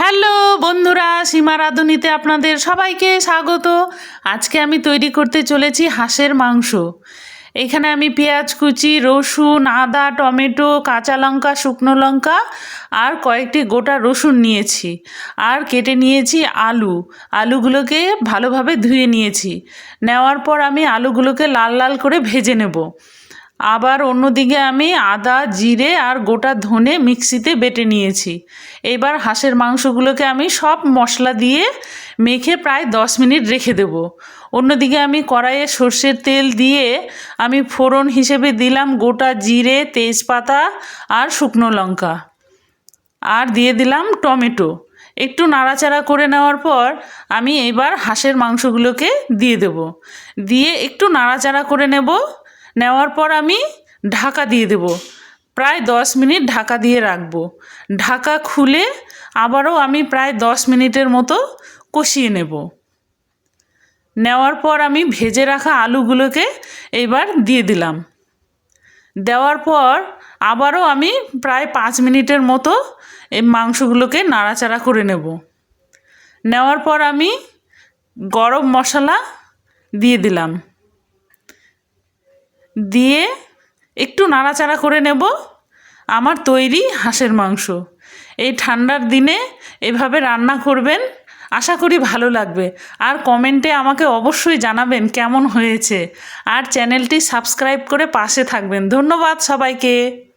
Hello বন্ধুরা, সীমা রাঁধুনিতে আপনাদের সবাইকে স্বাগত। আজকে আমি তৈরি করতে চলেছি হাঁসের মাংস। এখানে আমি পেঁয়াজ কুচি, রসুন, আদা, টমেটো, কাঁচা লঙ্কা, শুকনো লঙ্কা আর কয়েকটি গোটা রসুন নিয়েছি আর কেটে নিয়েছি আলু। আলুগুলোকে ভালোভাবে ধুয়ে নিয়েছি। নেওয়ার পর আমি আলুগুলোকে লাল লাল করে ভেজে নেব। আবার অন্যদিকে আমি আদা, জিরে আর গোটা ধনে মিক্সিতে বেটে নিয়েছি। এবার হাঁসের মাংসগুলোকে আমি সব মশলা দিয়ে মেখে প্রায় দশ মিনিট রেখে দেব। অন্যদিকে আমি কড়াইয়ে সর্ষের তেল দিয়ে আমি ফোড়ন হিসেবে দিলাম গোটা জিরে, তেজপাতা আর শুকনো লঙ্কা। আর দিয়ে দিলাম টমেটো। একটু নাড়াচাড়া করে নেওয়ার পর আমি এবার হাঁসের মাংসগুলোকে দিয়ে দেব। দিয়ে একটু নাড়াচাড়া করে নেব। নেওয়ার পর আমি ঢাকা দিয়ে দেব। প্রায় দশ মিনিট ঢাকা দিয়ে রাখব। ঢাকা খুলে আবারও আমি প্রায় দশ মিনিটের মতো কষিয়ে নেব। নেওয়ার পর আমি ভেজে রাখা আলুগুলোকে এবার দিয়ে দিলাম। দেওয়ার পর আবারও আমি প্রায় পাঁচ মিনিটের মতো এই মাংসগুলোকে নাড়াচাড়া করে নেব। নেওয়ার পর আমি গরম মশলা দিয়ে দিলাম। দিয়ে একটু নাড়াচাড়া করে নেব আমার তৈরি হাঁসের মাংস। এই ঠান্ডার দিনে এভাবে রান্না করবেন, আশা করি ভালো লাগবে। আর কমেন্টে আমাকে অবশ্যই জানাবেন কেমন হয়েছে। আর চ্যানেলটি সাবস্ক্রাইব করে পাশে থাকবেন। ধন্যবাদ সবাইকে।